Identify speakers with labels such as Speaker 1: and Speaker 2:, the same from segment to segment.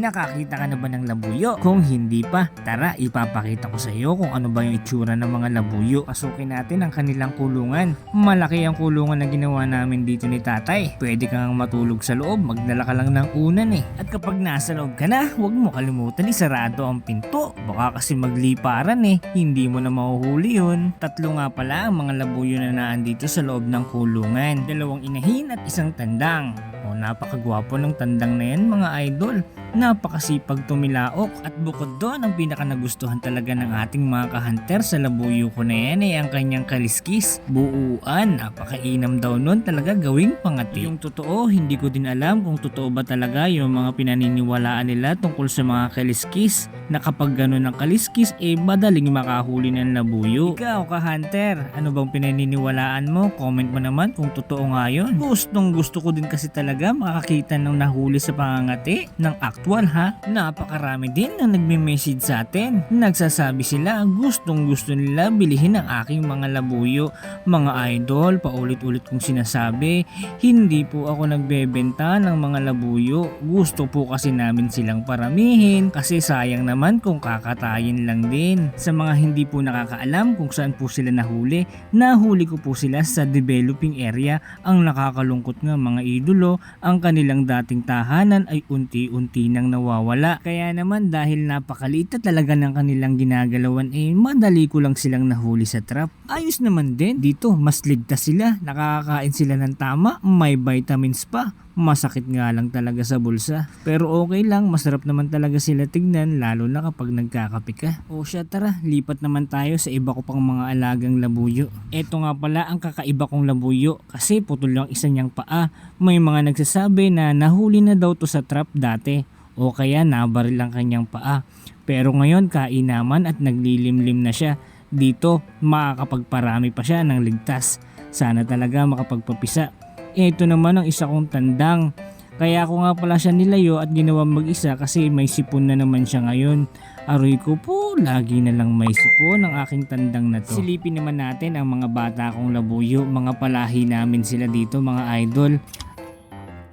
Speaker 1: nakakita ka na ba ng labuyo? Kung hindi pa, tara ipapakita ko sa iyo kung ano ba yung itsura ng mga labuyo. Pasukin natin ang kanilang kulungan. Malaki ang kulungan na ginawa namin dito ni tatay. Pwede kang matulog sa loob, magdala ka lang ng unan eh. At kapag nasa loob ka na, huwag mo kalimutan isarado ang pinto. Baka kasi magliparan eh, hindi mo na mahuhuli yun. Tatlo nga pala ang mga labuyo na naandito sa loob ng kulungan. Dalawang inahin at isang tandang. O napakagwapo ng tandang na yan mga idol. Napakasipag tumilaok at bukod doon ang pinaka nagustuhan talaga ng ating mga kahunter sa labuyo ko na yan ay ang kanyang kaliskis. Buuan, napakainam daw nun talaga gawing pangati. Yung totoo, hindi ko din alam kung totoo ba talaga yung mga pinaniniwalaan nila tungkol sa mga kaliskis na kapag gano'n ang kaliskis eh madaling makahuli ng labuyo. Ikaw ka-hunter, ano bang pinaniniwalaan mo? Comment mo naman kung totoo nga yun. Gustong gusto ko din kasi talaga makakita ng nahuli sa pangangati ng actual ha. Napakarami din na nagme-message sa atin. Nagsasabi sila gustong gusto nila bilihin ang aking mga labuyo. Mga idol, paulit-ulit kong sinasabi, hindi po ako nagbebenta ng mga labuyo. Gusto po kasi namin silang paramihin kasi sayang naman kung kakatayin lang din. Sa mga hindi po nakakaalam kung saan po sila nahuli, nahuli ko po sila sa developing area. Ang nakakalungkot nga mga idolo, ang kanilang dating tahanan ay unti-unti nang nawawala. Kaya naman dahil napakaliit na talaga ng kanilang ginagalawan eh madali ko lang silang nahuli sa trap. Ayos naman din dito, mas ligtas sila, nakakakain sila ng tama, may vitamins pa. Masakit nga lang talaga sa bulsa. Pero okay lang, masarap naman talaga sila tignan lalo na kapag nagkakape ka. O siya tara, lipat naman tayo sa iba ko pang mga alagang labuyo. Ito nga pala ang kakaiba kong labuyo kasi putol lang isa niyang paa. May mga nagsasabi na nahuli na daw to sa trap dati o kaya nabaril ang kanyang paa. Pero ngayon kainaman at naglilimlim na siya. Dito makakapagparami pa siya ng ligtas. Sana talaga makapagpapisa. Ito naman ang isa kong tandang. Kaya ako nga pala siya nilayo at ginawa mag-isa kasi may sipon na naman siya ngayon. Aroy ko po, lagi na lang may sipon ang aking tandang na to. Silipin naman natin ang mga bata kong labuyo, mga palahi namin sila dito mga idol.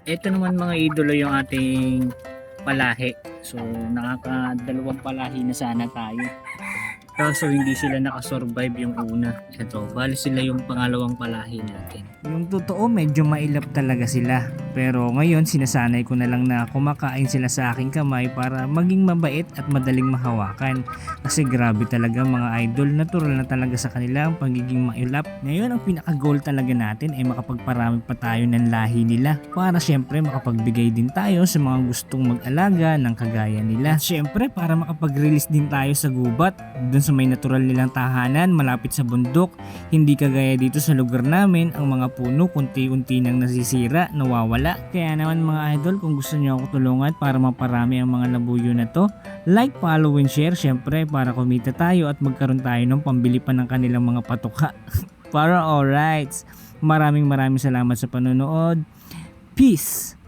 Speaker 1: Ito naman mga idolo yung ating palahi. So nakakadalawang palahi na sana tayo. Kaso hindi sila nakasurvive yung una. Ito, bali sila yung pangalawang palahi natin. Yung totoo, medyo mailap talaga sila. Pero ngayon, sinasanay ko na lang na kumakain sila sa aking kamay para maging mabait at madaling mahawakan. Kasi grabe talaga mga idol, natural na talaga sa kanila ang pagiging mailap. Ngayon, ang pinaka-goal talaga natin ay makapagparami pa tayo ng lahi nila. Para syempre makapagbigay din tayo sa mga gustong mag-alaga ng kagaya nila. At syempre, para makapag-release din tayo sa gubat, dun sa may natural nilang tahanan malapit sa bundok. Hindi kagaya dito sa lugar namin, ang mga puno kunti-unti nang nasisira, nawawala. Kaya naman mga idol, kung gusto niyo ako tulungan para maparami ang mga labuyo na to, like, follow, and share syempre para kumita tayo at magkaroon tayo ng pambili pa ng kanilang mga patuka. para alright. Maraming maraming salamat sa panonood. Peace!